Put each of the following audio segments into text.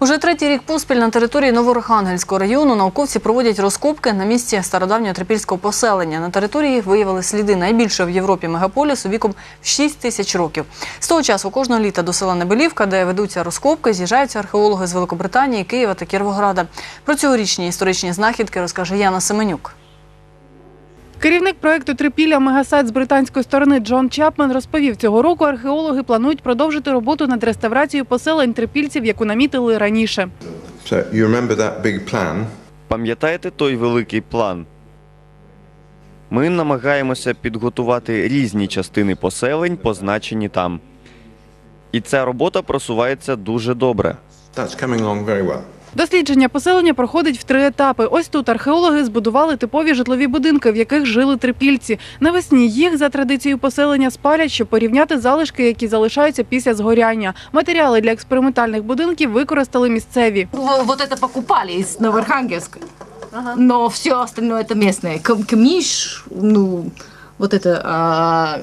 Уже третій рік поспіль на території Новорохангельського району науковці проводять розкопки на місці стародавнього трипільського поселення. На території виявили сліди найбільшого в Європі мегаполісу віком в 6 тисяч років. З того часу кожного літа до села Небелівка, де ведуться розкопки, з'їжджаються археологи з Великобританії, Києва та Кіровограда. Про цьогорічні історичні знахідки розкаже Яна Семенюк. Керівник проекту Трипілля Мегасайт з британської сторони Джон Чапмен розповів, цього року археологи планують продовжити роботу над реставрацією поселень трипільців, яку намітили раніше. So? Пам'ятаєте той великий план? Ми намагаємося підготувати різні частини поселень, позначені там. І ця робота просувається дуже добре. That's coming along very well. Дослідження поселення проходить в три етапи. Ось тут археологи збудували типові житлові будинки, в яких жили трипільці. Навесні їх за традицією поселення спалять, щоб порівняти залишки, які залишаються після згоряння. Матеріали для експериментальних будинків використали місцеві. В- Вот это покупали из Новоархангельска. Но все остальное это местное. Кам- Камиш, ну, вот это... а,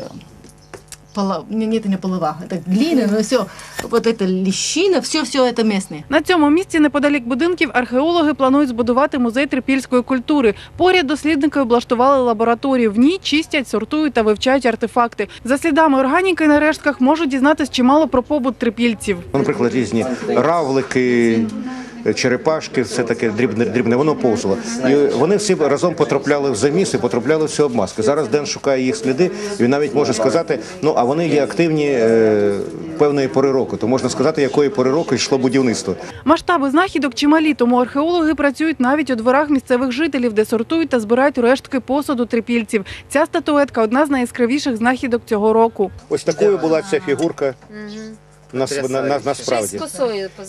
пола- не, нет, не полова, это глина, но все. Вот это лещина, все-все это местное. На цьому місці неподалік будинків археологи планують збудувати музей трипільської культури. Поряд дослідники облаштували лабораторію. В ній чистять, сортують та вивчають артефакти. За слідами органіки на рештках можуть дізнатись чимало про побут трипільців. Ну, Наприклад, різні равлики, черепашки, все таке дрібне, дрібне, воно повзло. І вони всі разом потрапляли в заміс і потрапляли всі обмазки. Зараз Ден шукає їх сліди, і він навіть може сказати, ну а вони є активні е, певної пори року. То можна сказати, якої пори року йшло будівництво. Масштаби знахідок чималі, тому археологи працюють навіть у дворах місцевих жителів, де сортують та збирають рештки посуду трипільців. Ця статуетка одна з найяскравіших знахідок цього року. Ось такою була ця фігурка. Нас, на, на, насправді.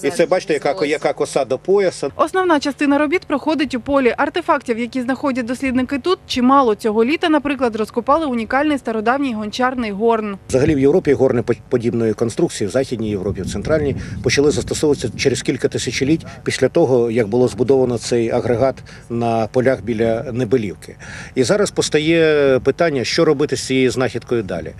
І це бачите, яка, яка коса до пояса. Основна частина робіт проходить у полі. Артефактів, які знаходять дослідники тут, чимало цього літа, наприклад, розкопали унікальний стародавній гончарний горн. Взагалі в Європі горни по- подібної конструкції, в Західній Європі, в Центральній, почали застосовуватися через кілька тисячоліть після того, як було збудовано цей агрегат на полях біля Небелівки. І зараз постає питання, що робити з цією знахідкою далі.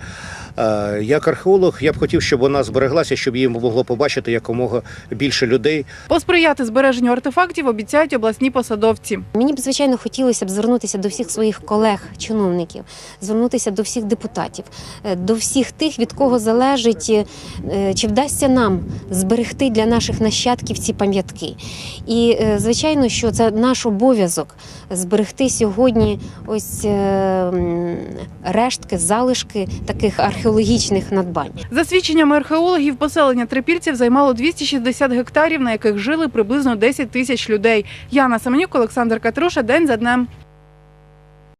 Е, Як археолог, я б хотів, щоб вона збереглася, щоб її могло побачити якомога більше людей. Посприяти збереженню артефактів обіцяють обласні посадовці. Мені б звичайно хотілося б звернутися до всіх своїх колег-чиновників, звернутися до всіх депутатів, е, до всіх тих, від кого залежить, е, чи вдасться нам зберегти для наших нащадків ці пам'ятки. І звичайно, що це наш обов'язок зберегти сьогодні ось рештки, залишки таких археологічних надбань. За свідченнями археологів, поселення трипільців займало 260 гектарів, на яких жили приблизно 10 тисяч людей. Яна Семенюк, Олександр Катруша. День за днем.